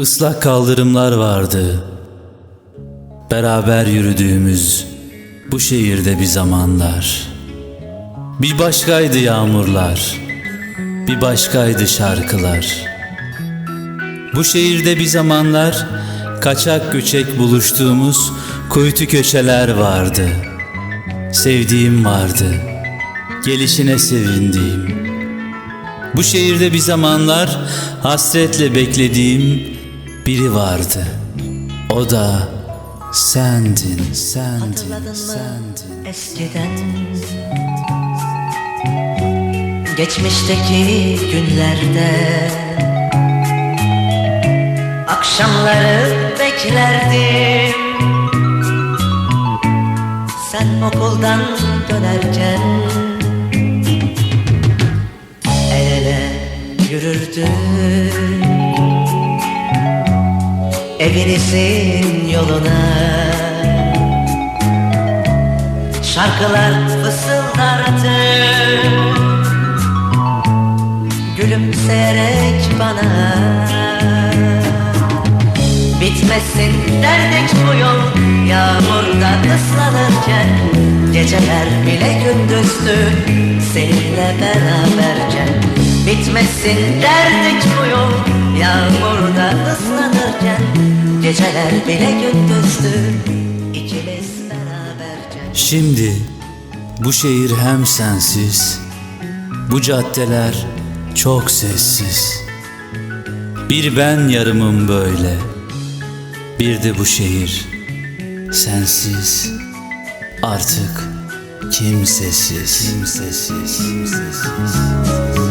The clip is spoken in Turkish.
Islak kaldırımlar vardı. Beraber yürüdüğümüz bu şehirde bir zamanlar. Bir başkaydı yağmurlar. Bir başkaydı şarkılar. Bu şehirde bir zamanlar kaçak göçek buluştuğumuz kuytu köşeler vardı. Sevdiğim vardı. Gelişine sevindiğim. Bu şehirde bir zamanlar hasretle beklediğim biri vardı. O da sendin, sendin, Hatırladın mı? sendin. eskiden. Geçmişteki günlerde. Akşamları beklerdim. Sen okuldan dönerken. El ele yürürdük Evinizin yoluna. Şarkılar fısıldardı Gülümseyerek bana. Bitmesin derdik bu yol. Yağmurda ıslanırken Geceler bile gündüzdü. Seninle beraberken Bitmesin derdik bu yol. Yağmurda ıslanırken Geceler bile gündüzdü İkimiz beraberken Şimdi bu şehir hem sensiz, bu caddeler çok sessiz. Bir ben yarımım böyle, bir de bu şehir sensiz, artık kimsesiz, kimsesiz, kimsesiz.